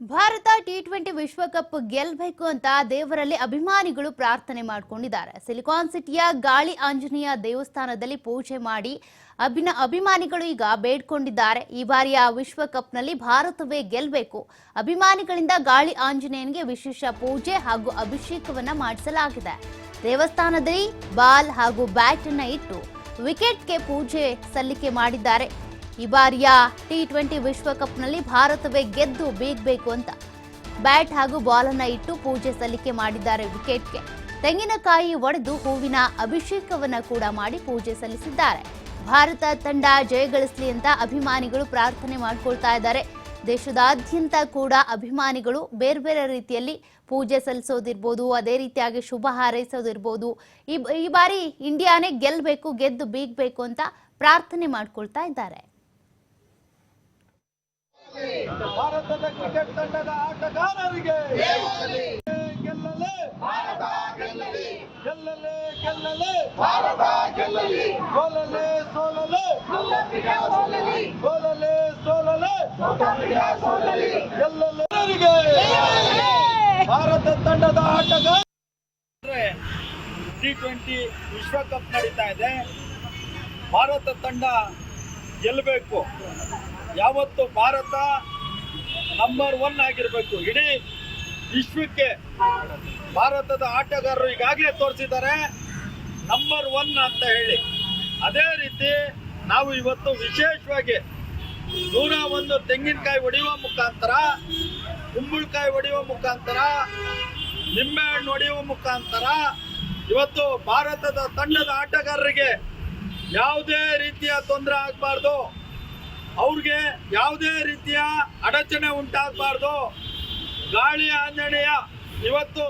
Bharat T twenty ವಿಶ್ವಕಪ್ ಗೆಲ್ಲಬೇಕು ಅಂತ ದೇವರಲ್ಲಿ ಅಭಿಮಾನಿಗಳು ಪ್ರಾರ್ಥನೆ ಮಾಡಿಕೊಂಡಿದ್ದಾರೆ. ಸಿಲಿಕಾನ್ ಸಿಟಿಯ ಗಾಳಿ ಆಂಜನೇಯ ದೇವಸ್ಥಾನದಲ್ಲಿ ಪೂಜೆ ಮಾಡಿ ಅಭಿನ ಅಭಿಮಾನಿಗಳು ಈಗ ಬೇಡ್ಕೊಂಡಿದ್ದಾರೆ. ಈ ಬಾರಿಯ ವಿಶ್ವಕಪ್ನಲ್ಲಿ ಭಾರತವೇ ಗೆಲ್ಲಬೇಕು ಅಭಿಮಾನಿಗಳಿಂದ ಗಾಳಿ ಆಂಜನೇಯನಿಗೆ ವಿಶೇಷ ಪೂಜೆ ಹಾಗೂ ಅಭಿಷೇಕವನ್ನ ಮಾಡಿಸಲಾಗಿದೆ. ದೇವಸ್ಥಾನದಲ್ಲಿ ಬಾಲ್ ಹಾಗೂ ಬ್ಯಾಟ್ ಅನ್ನ ಇಟ್ಟು ವಿಕೆಟ್ಗೆ ಪೂಜೆ ಸಲ್ಲಿಕೆ ಮಾಡಿದ್ದಾರೆ. ಈ ಬಾರಿಯ ಟಿ ಟ್ವೆಂಟಿ ವಿಶ್ವಕಪ್ನಲ್ಲಿ ಭಾರತವೇ ಗೆದ್ದು ಬೀಗಬೇಕು ಅಂತ. ಬ್ಯಾಟ್ ಹಾಗೂ ಬಾಲ್ ಅನ್ನ ಇಟ್ಟು ಪೂಜೆ ಸಲ್ಲಿಕೆ ಮಾಡಿದ್ದಾರೆ ವಿಕೆಟ್ಗೆ. ತೆಂಗಿನಕಾಯಿ ಒಡೆದು ಹೂವಿನ ಅಭಿಷೇಕವನ್ನ ಕೂಡ ಮಾಡಿ ಪೂಜೆ ಸಲ್ಲಿಸಿದ್ದಾರೆ. ಭಾರತ ತಂಡ ಜಯಗಳಿಸಲಿ ಅಂತ ಅಭಿಮಾನಿಗಳು ಪ್ರಾರ್ಥನೆ ಮಾಡಿಕೊಳ್ತಾ ಇದ್ದಾರೆ. ದೇಶದಾದ್ಯಂತ ಕೂಡ ಅಭಿಮಾನಿಗಳು ಬೇರೆ ಬೇರೆ ರೀತಿಯಲ್ಲಿ ಪೂಜೆ ಸಲ್ಲಿಸೋದಿರ್ಬೋದು, ಅದೇ ರೀತಿಯಾಗಿ ಶುಭ ಹಾರೈಸೋದಿರ್ಬೋದು. ಈ ಈ ಬಾರಿ ಇಂಡಿಯಾನೇ ಗೆಲ್ಲಬೇಕು ಗೆದ್ದು ಬೀಗಬೇಕು ಅಂತ ಪ್ರಾರ್ಥನೆ ಮಾಡ್ಕೊಳ್ತಾ ಇದ್ದಾರೆ. ಭಾರತದ ಕ್ರಿಕೆಟ್ ತಂಡದ ಆಟಗಾರರಿಗೆ ಗೆಲ್ಲಲೇ. ಗೆಲ್ಲಲೇ. ಗೆಲ್ಲಲೇ. ಸೋಲಲೇ ಸೋಲಲೇ. ಸೋಲಲೇ. ಸೋಲಲೇ ಗೆಲ್ಲಲೇ. ಭಾರತ ತಂಡದ ಆಟಗಾರ. ಟಿ ಟ್ವೆಂಟಿ ವಿಶ್ವಕಪ್ ನಡೀತಾ ಇದೆ. ಭಾರತ ತಂಡ ಗೆಲ್ಲಬೇಕು. ಯಾವತ್ತು ಭಾರತ ನಂಬರ್ ಒನ್ ಆಗಿರಬೇಕು. ಇಡೀ ವಿಶ್ವಕ್ಕೆ ಭಾರತದ ಆಟಗಾರರು ಈಗಾಗಲೇ ತೋರಿಸಿದ್ದಾರೆ. ನಂಬರ್ ಒನ್ ಅಂತ ಹೇಳಿ. ಅದೇ ರೀತಿ ನಾವು ಇವತ್ತು ವಿಶೇಷವಾಗಿ ನೂರ ಒಂದು ತೆಂಗಿನಕಾಯಿ ಹೊಡೆಯುವ ಮುಖಾಂತರ, ಕುಂಬಳಕಾಯಿ ಹೊಡೆಯುವ ಮುಖಾಂತರ, ನಿಂಬೆಹಣ್ಣು ಹೊಡೆಯುವ ಮುಖಾಂತರ ಇವತ್ತು ಭಾರತದ ತಂಡದ ಆಟಗಾರರಿಗೆ ಯಾವುದೇ ರೀತಿಯ ತೊಂದರೆ ಆಗಬಾರ್ದು. ಅವ್ರಿಗೆ ಯಾವುದೇ ರೀತಿಯ ಅಡಚಣೆ ಉಂಟಾಗಬಾರ್ದು. ಗಾಳಿ ಆಂಜನೇಯ ಇವತ್ತು